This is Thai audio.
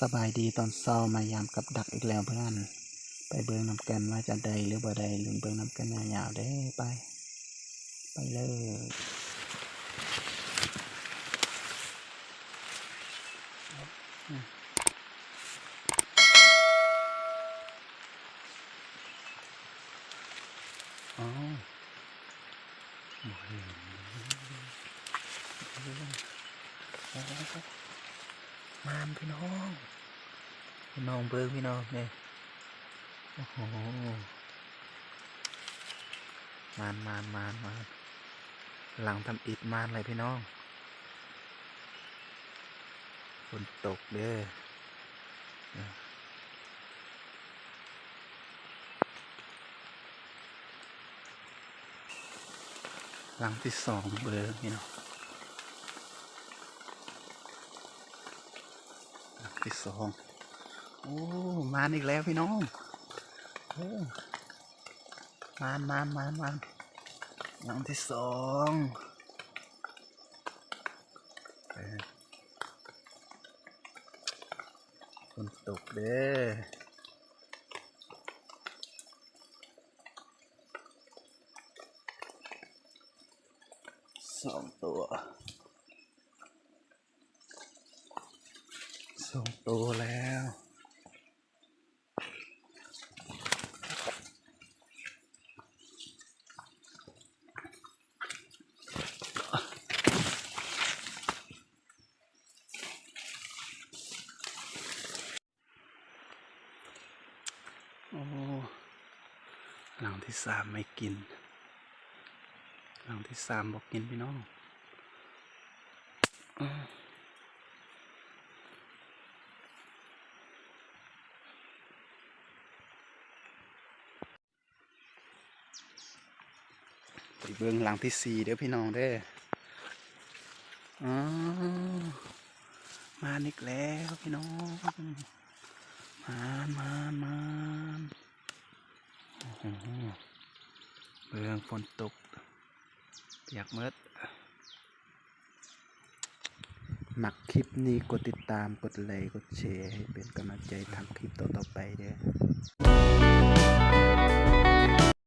สบายดีตอนเช้ามายามกับดักอีกแล้วเพื่อน ไปเบิ่งน้ำกันว่าจะได้หรือบ่ได้ลุ้นเบิ่งน้ำกันยาวๆเด้ไป ไปเลยอ๋อบ่เห็นโอ้ มานพี่น้องพี่น้องเบิ่งพี่น้องเนี่ยโอ้โหมานมานมานมานหลังทำอิฐมานเลยพี่น้องฝนตกเด้อหลังที่สองเบอร์พี่น้อง ที่สองโอ้มานอีกแล้วพี่น้องโอ้มานมานมานมานหลังที่สองเออฝนตกเด้อสองตัว องตัวแล้ว โอ้หลังที่สามไม่กิน หลังที่สามบอกกินพี่น้อง อืม ไปเบื้องหลังที่สี่เด้อพี่น้องเด้ออมาอีกแล้วพี่น้อง มานมานมานเบื้องฝนตกเปียกเมดหมักคลิปนี้กดติดตามกดไลค์กดแชร์ให้เป็นกำลังใจทำคลิปต่อๆไปเด้อ